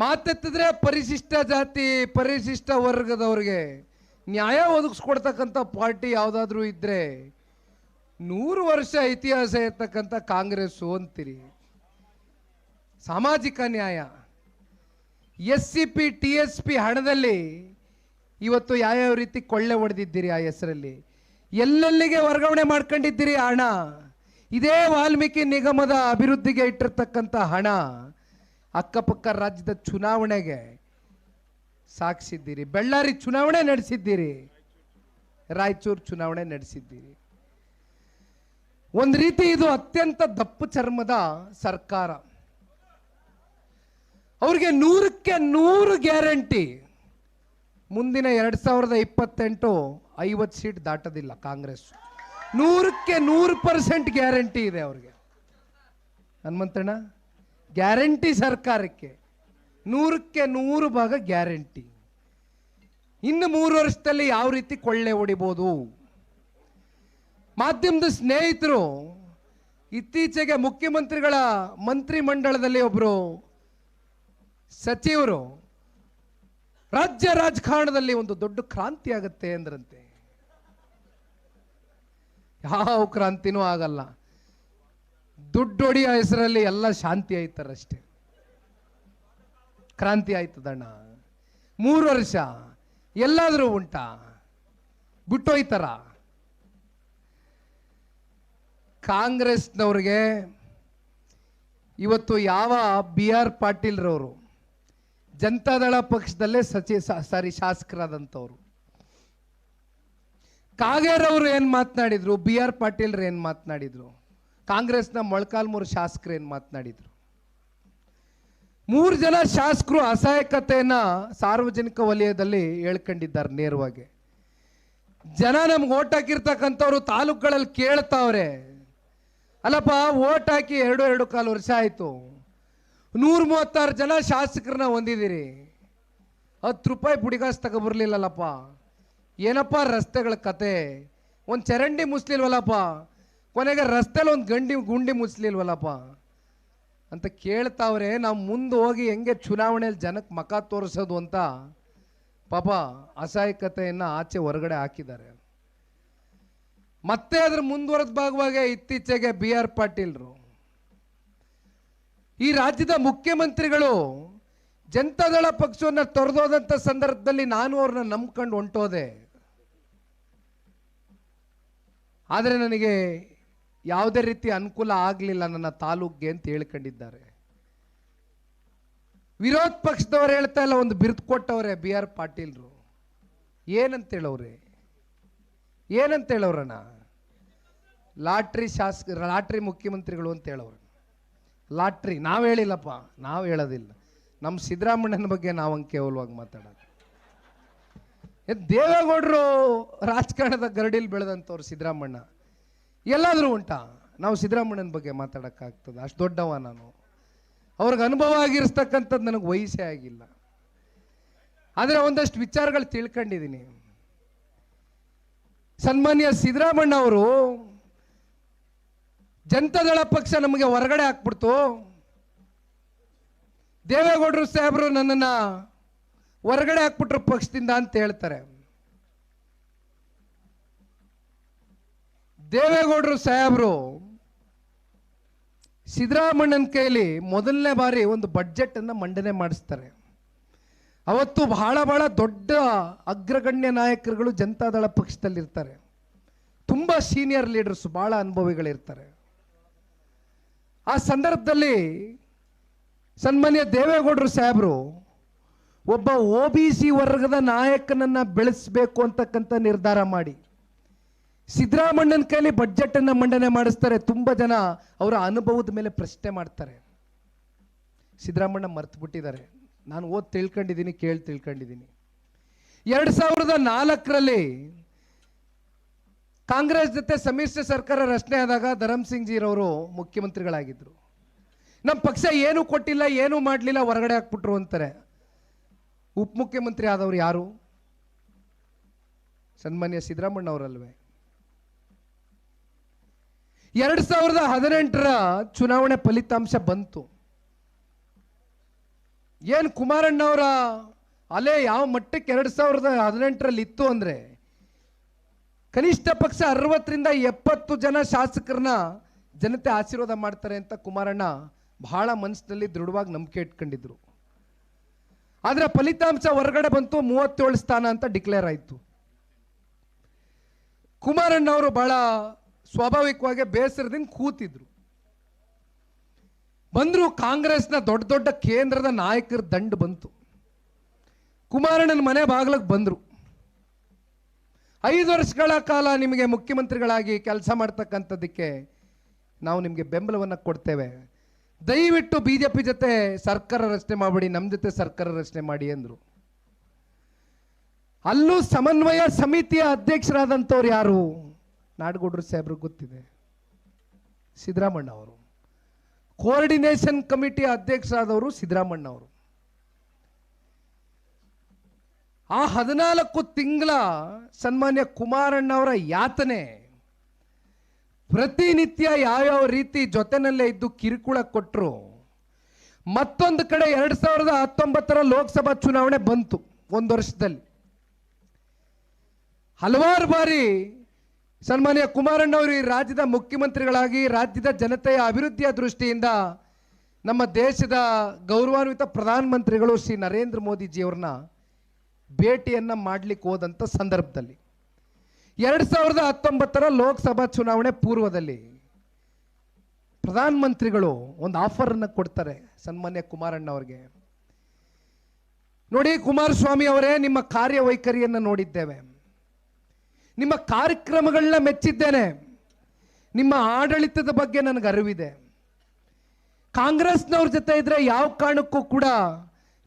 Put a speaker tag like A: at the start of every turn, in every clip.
A: ಮಾತೆತ್ತಿದ್ರೆ ಪರಿಶಿಷ್ಟ ಜಾತಿ, ಪರಿಶಿಷ್ಟ ವರ್ಗದವ್ರಿಗೆ ನ್ಯಾಯ ಒದಗಿಸ್ಕೊಡ್ತಕ್ಕಂಥ ಪಾರ್ಟಿ ಯಾವುದಾದ್ರೂ ಇದ್ರೆ ನೂರು ವರ್ಷ ಇತಿಹಾಸ ಇರ್ತಕ್ಕಂಥ ಕಾಂಗ್ರೆಸ್ಸು ಅಂತೀರಿ. ಸಾಮಾಜಿಕ ನ್ಯಾಯ. S C P, T S P ಹಣದಲ್ಲಿ ಇವತ್ತು ಯಾವ್ಯಾವ ರೀತಿ ಕೊಳ್ಳೆ ಹೊಡೆದಿದ್ದೀರಿ ಆ ಹೆಸರಲ್ಲಿ? ಎಲ್ಲೆಲ್ಲಿಗೆ ವರ್ಗಾವಣೆ ಮಾಡ್ಕೊಂಡಿದ್ದೀರಿ ಹಣ? ಇದೇ ವಾಲ್ಮೀಕಿ ನಿಗಮದ ಅಭಿವೃದ್ಧಿಗೆ ಇಟ್ಟಿರ್ತಕ್ಕಂಥ ಹಣ. ಅಕ್ಕಪಕ್ಕ ರಾಜ್ಯದ ಚುನಾವಣೆಗೆ ಸಾಕ್ಷಿದ್ದೀರಿ. ಬಳ್ಳಾರಿ ಚುನಾವಣೆ ನಡೆಸಿದ್ದೀರಿ. ರಾಯಚೂರು ಚುನಾವಣೆ ನಡೆಸಿದ್ದೀರಿ. ಒಂದು ರೀತಿ ಇದು ಅತ್ಯಂತ ದಪ್ಪು ಚರ್ಮದ ಸರ್ಕಾರ. ಅವ್ರಿಗೆ ನೂರಕ್ಕೆ ನೂರು ಗ್ಯಾರಂಟಿ. ಮುಂದಿನ ಎರಡು ಸಾವಿರದ ಇಪ್ಪತ್ತೆಂಟು ಐವತ್ತು ಸೀಟ್ ದಾಟೋದಿಲ್ಲ ಕಾಂಗ್ರೆಸ್. ನೂರಕ್ಕೆ ನೂರು ಪರ್ಸೆಂಟ್ ಗ್ಯಾರಂಟಿ ಇದೆ ಅವ್ರಿಗೆ. ಹನುಮಂತಣ್ಣ? ಗ್ಯಾರಂಟಿ ಸರ್ಕಾರಕ್ಕೆ ನೂರಕ್ಕೆ ನೂರು ಭಾಗ ಗ್ಯಾರಂಟಿ. ಇನ್ನು ಮೂರು ವರ್ಷದಲ್ಲಿ ಯಾವ ರೀತಿ ಕೊಳ್ಳೆ ಹೊಡಿಬೋದು? ಮಾಧ್ಯಮದ ಸ್ನೇಹಿತರು ಇತ್ತೀಚೆಗೆ ಮುಖ್ಯಮಂತ್ರಿಗಳ ಮಂತ್ರಿ ಮಂಡಳದಲ್ಲಿ ಒಬ್ಬರು ಸಚಿವರು, ರಾಜ್ಯ ರಾಜಕಾರಣದಲ್ಲಿ ಒಂದು ದೊಡ್ಡ ಕ್ರಾಂತಿ ಆಗುತ್ತೆ ಅಂದ್ರಂತೆ. ಯಾವ ಕ್ರಾಂತಿನೂ ಆಗಲ್ಲ. ದುಡ್ಡು ಹೊಡಿಯೋ ಹೆಸರಲ್ಲಿ ಎಲ್ಲ ಶಾಂತಿ ಆಯ್ತಾರಷ್ಟೇ. ಕ್ರಾಂತಿ ಆಯ್ತದಣ್ಣ ಮೂರು ವರ್ಷ, ಎಲ್ಲಾದರೂ ಉಂಟಾ? ಬಿಟ್ಟೋಯ್ತಾರ ಕಾಂಗ್ರೆಸ್ನವ್ರಿಗೆ ಇವತ್ತು ಯಾವ ಬಿ ಆರ್ ಪಾಟೀಲ್ರವರು, ಜನತಾದಳ ಪಕ್ಷದಲ್ಲೇ ಸಚಿ ಸಾರಿ ಶಾಸಕರಾದಂಥವ್ರು. ಕಾಗೇರವರು ಏನು ಮಾತನಾಡಿದ್ರು? ಬಿ ಆರ್ ಪಾಟೀಲ್ರು ಏನು ಮಾತನಾಡಿದ್ರು? ಕಾಂಗ್ರೆಸ್ನ ಮೊಳಕಾಲ್ಮೂರು ಶಾಸಕರು ಏನು ಮಾತನಾಡಿದ್ರು? ಮೂರು ಜನ ಶಾಸಕರು ಅಸಹಾಯಕತೆಯನ್ನ ಸಾರ್ವಜನಿಕ ವಲಯದಲ್ಲಿ ಹೇಳ್ಕೊಂಡಿದ್ದಾರೆ ನೇರವಾಗಿ. ಜನ ನಮ್ಗೆ ಓಟ್ ಹಾಕಿರ್ತಕ್ಕಂಥವ್ರು ತಾಲೂಕುಗಳಲ್ಲಿ ಕೇಳ್ತಾವ್ರೆ. ಅಲ್ಲಪ್ಪ, ಓಟ್ ಹಾಕಿ ಎರಡು ಎರಡು ಕಾಲು ವರ್ಷ ಆಯಿತು. ನೂರ ಮೂವತ್ತಾರು ಜನ ಶಾಸಕರನ್ನ ಹೊಂದಿದ್ದೀರಿ. ಹತ್ತು ರೂಪಾಯಿ ಬುಡಿಗಾಸ್ ತಗೊಬರ್ಲಿಲ್ಲಲ್ಲಪ್ಪ. ಏನಪ್ಪ ರಸ್ತೆಗಳ ಕತೆ? ಒಂದು ಚರಂಡಿ ಮುಸ್ಲಿಲ್ವಲ್ಲಪ್ಪ? ಕೊನೆಗೆ ರಸ್ತೆಲಿ ಒಂದು ಗಂಡಿ ಗುಂಡಿ ಮುಚ್ಚಲಿಲ್ವಲ್ಲಪ್ಪ ಅಂತ ಕೇಳ್ತಾವ್ರೆ, ನಾವು ಮುಂದೆ ಹೋಗಿ ಹೆಂಗೆ ಚುನಾವಣೆಯಲ್ಲಿ ಜನಕ್ಕೆ ಮಕ ತೋರಿಸೋದು ಅಂತ ಪಾಪ ಅಸಹಾಯಕತೆಯನ್ನು ಆಚೆ ಹೊರಗಡೆ ಹಾಕಿದ್ದಾರೆ. ಮತ್ತೆ ಅದ್ರ ಮುಂದುವರೆದ ಭಾಗವಾಗಿ ಇತ್ತೀಚೆಗೆ ಬಿ ಆರ್ ಪಾಟೀಲ್ರು. ಈ ರಾಜ್ಯದ ಮುಖ್ಯಮಂತ್ರಿಗಳು ಜನತಾದಳ ಪಕ್ಷವನ್ನು ತೊರೆದೋದಂಥ ಸಂದರ್ಭದಲ್ಲಿ ನಾನು ಅವ್ರನ್ನ ನಂಬ್ಕೊಂಡು ಹೊಂಟೋದೆ. ಆದರೆ ನನಗೆ ಯಾವುದೇ ರೀತಿ ಅನುಕೂಲ ಆಗಲಿಲ್ಲ ನನ್ನ ತಾಲೂಕ್ಗೆ ಅಂತ ಹೇಳ್ಕೊಂಡಿದ್ದಾರೆ. ವಿರೋಧ ಪಕ್ಷದವ್ರು ಹೇಳ್ತಾ ಇಲ್ಲ, ಒಂದು ಬಿರುದು ಕೊಟ್ಟವ್ರೆ ಬಿ ಆರ್ ಪಾಟೀಲ್ರು. ಏನಂತ ಹೇಳವ್ರೆ ಏನಂತ ಹೇಳೋರಣ ಲಾಟ್ರಿ ಶಾಸಕ ಲಾಟ್ರಿ ಮುಖ್ಯಮಂತ್ರಿಗಳು ಅಂತ ಹೇಳೋರು ಲಾಟ್ರಿ, ನಾವು ಹೇಳಿಲ್ಲಪ್ಪ, ನಾವು ಹೇಳೋದಿಲ್ಲ. ನಮ್ಮ ಸಿದ್ದರಾಮಣ್ಣನ ಬಗ್ಗೆ ನಾವು ಕೇವಲವಾಗಿ ಮಾತಾಡೋದು. ದೇವೇಗೌಡರು ರಾಜಕಾರಣದ ಗರಡಿಲಿ ಬೆಳೆದಂಥವ್ರು ಸಿದ್ದರಾಮಣ್ಣ ಎಲ್ಲಾದರೂ ಉಂಟಾ? ನಾವು ಸಿದ್ದರಾಮಣ್ಣನ ಬಗ್ಗೆ ಮಾತಾಡೋಕ್ಕಾಗ್ತದೆ. ಅಷ್ಟು ದೊಡ್ಡವ ನಾನು. ಅವ್ರಿಗೆ ಅನುಭವ ಆಗಿರಿಸ್ತಕ್ಕಂಥದ್ದು ನನಗೆ ವಯಸ್ಸೇ ಆಗಿಲ್ಲ. ಆದರೆ ಒಂದಷ್ಟು ವಿಚಾರಗಳು ತಿಳ್ಕೊಂಡಿದ್ದೀನಿ. ಸನ್ಮಾನ್ಯ ಸಿದ್ದರಾಮಣ್ಣ ಅವರು ಜನತಾದಳ ಪಕ್ಷ ನಮಗೆ ಹೊರಗಡೆ ಹಾಕ್ಬಿಡ್ತು. ದೇವೇಗೌಡರು ಸಾಹೇಬರು ನನ್ನನ್ನು ಹೊರಗಡೆ ಹಾಕ್ಬಿಟ್ರು ಪಕ್ಷದಿಂದ ಅಂತ ಹೇಳ್ತಾರೆ. ದೇವೇಗೌಡರು ಸಾಹೇಬರು ಸಿದ್ದರಾಮಣ್ಣನ ಕೈಲಿ ಮೊದಲನೇ ಬಾರಿ ಒಂದು ಬಡ್ಜೆಟ್ ಅನ್ನ ಮಂಡನೆ ಮಾಡಿಸ್ತಾರೆ. ಅವತ್ತು ಬಹಳ ಬಹಳ ದೊಡ್ಡ ಅಗ್ರಗಣ್ಯ ನಾಯಕರುಗಳು ಜನತಾದಳ ಪಕ್ಷದಲ್ಲಿರ್ತಾರೆ. ತುಂಬ ಸೀನಿಯರ್ ಲೀಡರ್ಸ್ ಬಹಳ ಅನುಭವಿಗಳಿರ್ತಾರೆ. ಆ ಸಂದರ್ಭದಲ್ಲಿ ಸನ್ಮಾನ್ಯ ದೇವೇಗೌಡರು ಸಾಹೇಬರು, ಒಬ್ಬ ಒ ಬಿ ಸಿ ವರ್ಗದ ನಾಯಕನನ್ನು ಬೆಳೆಸಬೇಕು ಅಂತಕ್ಕಂಥ ನಿರ್ಧಾರ ಮಾಡಿ. ಸಿದ್ದರಾಮಣ್ಣನ ಕೈಲಿ ಬಜೆಟ್ ಅನ್ನ ಮಂಡನೆ ಮಾಡಿಸ್ತಾರೆ. ತುಂಬ ಜನ ಅವರ ಅನುಭವದ ಮೇಲೆ ಪ್ರಶ್ನೆ ಮಾಡ್ತಾರೆ. ಸಿದ್ದರಾಮಣ್ಣ ಮರ್ತು ಬಿಟ್ಟಿದ್ದಾರೆ ನಾನು ಓದ್ ತಿಳ್ಕೊಂಡಿದ್ದೀನಿ, ಕೇಳಿ ತಿಳ್ಕೊಂಡಿದ್ದೀನಿ. ಎರಡು ಸಾವಿರದ ನಾಲ್ಕರಲ್ಲಿ ಕಾಂಗ್ರೆಸ್ ಜೊತೆ ಸಮ್ಮಿಶ್ರ ಸರ್ಕಾರ ರಚನೆ ಆದಾಗ ಧರಮ್ ಸಿಂಗ್ ಜೀರವರು ಮುಖ್ಯಮಂತ್ರಿಗಳಾಗಿದ್ರು. ನಮ್ಮ ಪಕ್ಷ ಏನು ಕೊಟ್ಟಿಲ್ಲ, ಏನೂ ಮಾಡಲಿಲ್ಲ, ಹೊರಗಡೆ ಹಾಕ್ಬಿಟ್ರು ಅಂತಾರೆ. ಉಪಮುಖ್ಯಮಂತ್ರಿ ಆದವರು ಯಾರು? ಸನ್ಮಾನ್ಯ ಸಿದ್ದರಾಮಣ್ಣ ಅವರಲ್ವೇ ಎರಡು ಸಾವಿರದ ಹದಿನೆಂಟರ ಚುನಾವಣೆ ಫಲಿತಾಂಶ ಬಂತು. ಏನು ಕುಮಾರಣ್ಣವರ ಅಲೆ ಯಾವ ಮಟ್ಟಕ್ಕೆ ಎರಡು ಸಾವಿರದ ಹದಿನೆಂಟರಲ್ಲಿ ಇತ್ತು ಅಂದರೆ, ಕನಿಷ್ಠ ಪಕ್ಷ ಅರವತ್ತರಿಂದ ಎಪ್ಪತ್ತು ಜನ ಶಾಸಕರನ್ನ ಜನತೆ ಆಶೀರ್ವಾದ ಮಾಡ್ತಾರೆ ಅಂತ ಕುಮಾರಣ್ಣ ಬಹಳ ಮನಸ್ಸಿನಲ್ಲಿ ದೃಢವಾಗಿ ನಂಬಿಕೆ ಇಟ್ಕೊಂಡಿದ್ರು. ಆದರೆ ಫಲಿತಾಂಶ ಹೊರಗಡೆ ಬಂತು, ಮೂವತ್ತೇಳು ಸ್ಥಾನ ಅಂತ ಡಿಕ್ಲೇರ್ ಆಯಿತು. ಕುಮಾರಣ್ಣವರು ಬಹಳ ಸ್ವಾಭಾವಿಕವಾಗಿ ಬೇಸರದಿಂದ ಕೂತಿದ್ರು. ಬಂದ್ರು ಕಾಂಗ್ರೆಸ್ನ ದೊಡ್ಡ ದೊಡ್ಡ ಕೇಂದ್ರದ ನಾಯಕರ ದಂಡ ಬಂತು. ಕುಮಾರಣ್ಣನ ಮನೆ ಬಾಗಿಲಿಗೆ ಬಂದರು. ಐದು ವರ್ಷಗಳ ಕಾಲ ನಿಮಗೆ ಮುಖ್ಯಮಂತ್ರಿಗಳಾಗಿ ಕೆಲಸ ಮಾಡ್ತಕ್ಕಂಥದ್ದಕ್ಕೆ ನಾವು ನಿಮಗೆ ಬೆಂಬಲವನ್ನು ಕೊಡ್ತೇವೆ. ದಯವಿಟ್ಟು ಬಿ ಜೆ ಪಿ ಜೊತೆ ಸರ್ಕಾರ ರಚನೆ ಮಾಡಬೇಡಿ ನಮ್ಮ ಜೊತೆ ಸರ್ಕಾರ ರಚನೆ ಮಾಡಿ ಅಂದರು. ಅಲ್ಲೂ ಸಮನ್ವಯ ಸಮಿತಿಯ ಅಧ್ಯಕ್ಷರಾದಂಥವ್ರು ಯಾರು? ನಾಡಗೌಡರು ಸಾಹೇಬ್ರಿಗೆ ಗೊತ್ತಿದೆ. ಸಿದ್ದರಾಮಣ್ಣ ಅವರು. ಕೋಆರ್ಡಿನೇಷನ್ ಕಮಿಟಿ ಅಧ್ಯಕ್ಷರಾದವರು ಸಿದ್ದರಾಮಣ್ಣ ಅವರು. ಆ ಹದಿನಾಲ್ಕು ತಿಂಗಳ ಸನ್ಮಾನ್ಯ ಕುಮಾರಣ್ಣವರ ಯಾತನೆ ಪ್ರತಿನಿತ್ಯ ಯಾವ್ಯಾವ ರೀತಿ ಜೊತೆನಲ್ಲೇ ಇದ್ದು ಕಿರುಕುಳ ಕೊಟ್ಟರು ಮತ್ತೊಂದು ಕಡೆ ಎರಡು ಸಾವಿರದ ಹತ್ತೊಂಬತ್ತರ ಲೋಕಸಭಾ ಚುನಾವಣೆ ಬಂತು ಒಂದು ವರ್ಷದಲ್ಲಿ. ಹಲವಾರು ಬಾರಿ ಸನ್ಮಾನ್ಯ ಕುಮಾರಣ್ಣವರು ಈ ರಾಜ್ಯದ ಮುಖ್ಯಮಂತ್ರಿಗಳಾಗಿ ರಾಜ್ಯದ ಜನತೆಯ ಅಭಿವೃದ್ಧಿಯ ದೃಷ್ಟಿಯಿಂದ ನಮ್ಮ ದೇಶದ ಗೌರವಾನ್ವಿತ ಪ್ರಧಾನಮಂತ್ರಿಗಳು ಶ್ರೀ ನರೇಂದ್ರ ಮೋದಿಜಿಯವ್ರನ್ನ ಭೇಟಿಯನ್ನ ಮಾಡ್ಲಿಕ್ಕೆ ಹೋದಂಥ ಸಂದರ್ಭದಲ್ಲಿ. ಎರಡು ಸಾವಿರದ ಹತ್ತೊಂಬತ್ತರ ಲೋಕಸಭಾ ಚುನಾವಣೆ ಪೂರ್ವದಲ್ಲಿ ಪ್ರಧಾನಮಂತ್ರಿಗಳು ಒಂದು ಆಫರನ್ನು ಕೊಡ್ತಾರೆ ಸನ್ಮಾನ್ಯ ಕುಮಾರಣ್ಣ ಅವ್ರಿಗೆ. ನೋಡಿ ಕುಮಾರಸ್ವಾಮಿ ಅವರೇ ನಿಮ್ಮ ಕಾರ್ಯವೈಖರಿಯನ್ನು ನೋಡಿದ್ದೇವೆ. ನಿಮ್ಮ ಕಾರ್ಯಕ್ರಮಗಳನ್ನ ಮೆಚ್ಚಿದ್ದೇನೆ. ನಿಮ್ಮ ಆಡಳಿತದ ಬಗ್ಗೆ ನನಗೆ ಅರಿವಿದೆ ಕಾಂಗ್ರೆಸ್ನವ್ರ ಜೊತೆ ಇದ್ರೆ ಯಾವ ಕಾರಣಕ್ಕೂ ಕೂಡ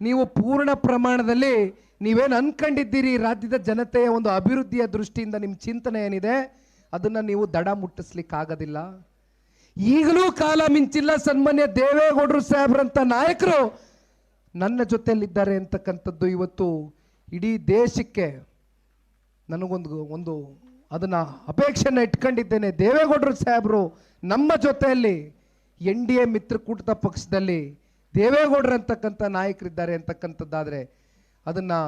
A: ನೀವು ಪೂರ್ಣ ಪ್ರಮಾಣದಲ್ಲಿ ನೀವೇನು ಅನ್ಕೊಂಡಿದ್ದೀರಿ ರಾಜ್ಯದ ಜನತೆಯ ಒಂದು ಅಭಿವೃದ್ಧಿಯ ದೃಷ್ಟಿಯಿಂದ ನಿಮ್ಮ ಚಿಂತನೆ ಏನಿದೆ? ಅದನ್ನು ನೀವು ದಡ ಮುಟ್ಟಿಸ್ಲಿಕ್ಕಾಗೋದಿಲ್ಲ. ಈಗಲೂ ಕಾಲ ಮಿಂಚಿಲ್ಲ ಸನ್ಮಾನ್ಯ ದೇವೇಗೌಡರು ಸಾಹೇಬ್ರಂಥ ನಾಯಕರು ನನ್ನ ಜೊತೆಯಲ್ಲಿದ್ದಾರೆ ಅಂತಕ್ಕಂಥದ್ದು ಇವತ್ತು ಇಡೀ ದೇಶಕ್ಕೆ ನನಗೊಂದು ಒಂದು ಅದನ್ನು ಅಪೇಕ್ಷೆನ ಇಟ್ಕೊಂಡಿದ್ದೇನೆ. ದೇವೇಗೌಡರು ಸಾಹೇಬರು, ನಮ್ಮ ಜೊತೆಯಲ್ಲಿ ಎನ್ ಡಿ ಎ ಮಿತ್ರಕೂಟದ ಪಕ್ಷದಲ್ಲಿ ದೇವೇಗೌಡರು ಅಂತಕ್ಕಂಥ ನಾಯಕರಿದ್ದಾರೆ ಅಂತಕ್ಕಂಥದ್ದಾದರೆ ಅದನ್ನು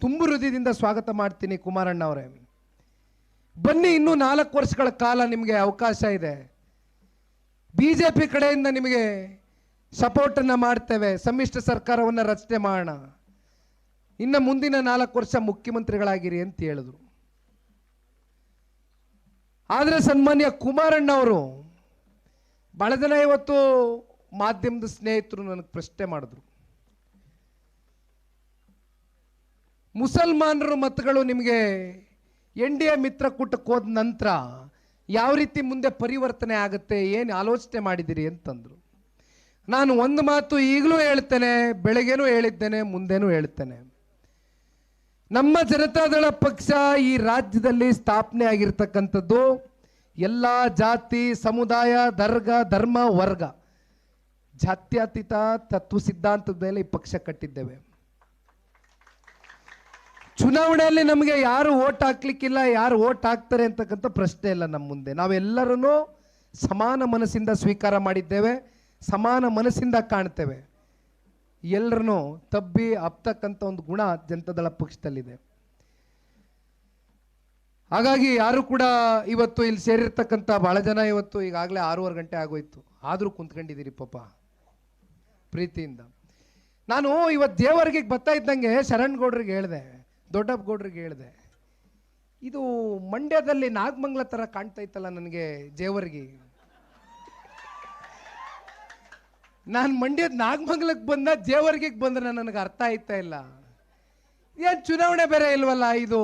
A: ತುಂಬು ಹೃದಯದಿಂದ ಸ್ವಾಗತ ಮಾಡ್ತೀನಿ ಕುಮಾರಣ್ಣ ಅವರೇ. ಬನ್ನಿ, ಇನ್ನೂ ನಾಲ್ಕು ವರ್ಷಗಳ ಕಾಲ ನಿಮಗೆ ಅವಕಾಶ ಇದೆ. ಬಿ ಜೆ ಪಿ ಕಡೆಯಿಂದ ನಿಮಗೆ ಸಪೋರ್ಟನ್ನು ಮಾಡ್ತೇವೆ. ಸಮ್ಮಿಶ್ರ ಸರ್ಕಾರವನ್ನು ರಚನೆ ಮಾಡೋಣ. ಇನ್ನು ಮುಂದಿನ ನಾಲ್ಕು ವರ್ಷ ಮುಖ್ಯಮಂತ್ರಿಗಳಾಗಿರಿ ಅಂತ ಹೇಳಿದ್ರು. ಆದರೆ ಸನ್ಮಾನ್ಯ ಕುಮಾರಣ್ಣ ಅವರು ಬಹಳ ದಿನ ಇವತ್ತು ಮಾಧ್ಯಮದ ಸ್ನೇಹಿತರು ನನಗೆ ಪ್ರಶ್ನೆ ಮಾಡಿದ್ರು. ಮುಸಲ್ಮಾನರ ಮತಗಳು ನಿಮಗೆ ಎನ್ ಡಿ ಎ ಮಿತ್ರಕೂಟಕ್ಕೆ ಹೋದ ನಂತರ ಯಾವ ರೀತಿ ಮುಂದೆ ಪರಿವರ್ತನೆ ಆಗುತ್ತೆ, ಏನು ಆಲೋಚನೆ ಮಾಡಿದ್ದೀರಿ ಅಂತಂದರು. ನಾನು ಒಂದು ಮಾತು ಈಗಲೂ ಹೇಳ್ತೇನೆ, ಬೆಳಗ್ಗೆನೂ ಹೇಳಿದ್ದೇನೆ, ಮುಂದೆನೂ ಹೇಳ್ತೇನೆ. ನಮ್ಮ ಜನತಾದಳ ಪಕ್ಷ ಈ ರಾಜ್ಯದಲ್ಲಿ ಸ್ಥಾಪನೆ ಆಗಿರ್ತಕ್ಕಂಥದ್ದು ಎಲ್ಲ ಜಾತಿ, ಸಮುದಾಯ ದರ್ಗ ಧರ್ಮ, ವರ್ಗ. ಜಾತ್ಯತೀತ ತತ್ವ ಸಿದ್ಧಾಂತದ ಮೇಲೆ ಈ ಪಕ್ಷ ಕಟ್ಟಿದ್ದೇವೆ. ಚುನಾವಣೆಯಲ್ಲಿ ನಮಗೆ ಯಾರು ಓಟ್ ಹಾಕ್ಲಿಕ್ಕಿಲ್ಲ, ಯಾರು ಓಟ್ ಹಾಕ್ತಾರೆ ಅಂತಕ್ಕಂಥ ಪ್ರಶ್ನೆ ಇಲ್ಲ ನಮ್ಮ ಮುಂದೆ. ನಾವೆಲ್ಲರೂ ಸಮಾನ ಮನಸ್ಸಿಂದ ಸ್ವೀಕಾರ ಮಾಡಿದ್ದೇವೆ, ಸಮಾನ ಮನಸ್ಸಿಂದ ಕಾಣ್ತೇವೆ. ಎಲ್ಲರನ್ನೂ ತಬ್ಬಿ ಅಪ್ತಕ್ಕಂಥ ಒಂದು ಗುಣ ಜನತಾದಳ ಪಕ್ಷದಲ್ಲಿದೆ. ಹಾಗಾಗಿ ಯಾರು ಕೂಡ ಇವತ್ತು ಇಲ್ಲಿ ಸೇರಿರ್ತಕ್ಕಂಥ ಬಹಳ ಜನ ಇವತ್ತು ಈಗಾಗಲೇ ಆರೂವರೆ ಗಂಟೆ ಆಗೋಯ್ತು. ಆದರೂ ಕುಂತ್ಕೊಂಡಿದ್ದೀರಿ ಪಾಪ, ಪ್ರೀತಿಯಿಂದ. ನಾನು ಇವತ್ತು ದೇವರಿಗೆ ಬರ್ತಾ ಇದ್ದಂಗೆ ಶರಣ್ ಗೌಡ್ರಿಗೆ ಹೇಳಿದೆ ದೊಡ್ಡಪ್ಪ ಗೌಡ್ರಿಗೆ ಹೇಳಿದೆ, ಇದು ಮಂಡ್ಯದಲ್ಲಿ ನಾಗಮಂಗ್ಲ ಥರ ಕಾಣ್ತಾ ಇತ್ತಲ್ಲ ನನಗೆ ಜೇವರ್ಗಿ ನಾನು ಮಂಡ್ಯದ ನಾಗಮಂಗಲಕ್ಕೆ ಬಂದ ದೇವರಿಗೆ ಬಂದ್ರೆ ನನಗೆ ಅರ್ಥ ಆಯ್ತಾ ಇಲ್ಲ. ಏನು ಚುನಾವಣೆ ಬೇರೆ ಇಲ್ವಲ್ಲ ಇದು?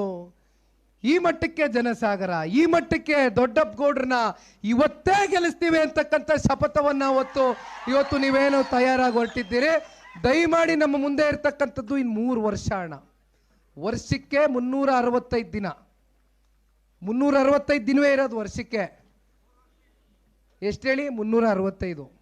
A: ಈ ಮಟ್ಟಕ್ಕೆ ಜನಸಾಗರ, ಈ ಮಟ್ಟಕ್ಕೆ ದೊಡ್ಡಪ್ಪ ಗೌಡ್ರನ್ನ ಇವತ್ತೇ ಗೆಲ್ಲಿಸ್ತೀವಿ ಅಂತಕ್ಕಂಥ ಶಪಥವನ್ನು ಅವತ್ತು ಇವತ್ತು ನೀವೇನು ತಯಾರಾಗಿ ಹೊರಟಿದ್ದೀರಿ. ದಯಮಾಡಿ ನಮ್ಮ ಮುಂದೆ ಇರ್ತಕ್ಕಂಥದ್ದು ಇನ್ನು ಮೂರು ವರ್ಷ ಅಣ್ಣ. ವರ್ಷಕ್ಕೆ ಮುನ್ನೂರ ಅರವತ್ತೈದು ದಿನ. ಮುನ್ನೂರ ಅರವತ್ತೈದು ದಿನವೇ ಇರೋದು ವರ್ಷಕ್ಕೆ. ಎಷ್ಟು ಹೇಳಿ? ಮುನ್ನೂರ ಅರವತ್ತೈದು.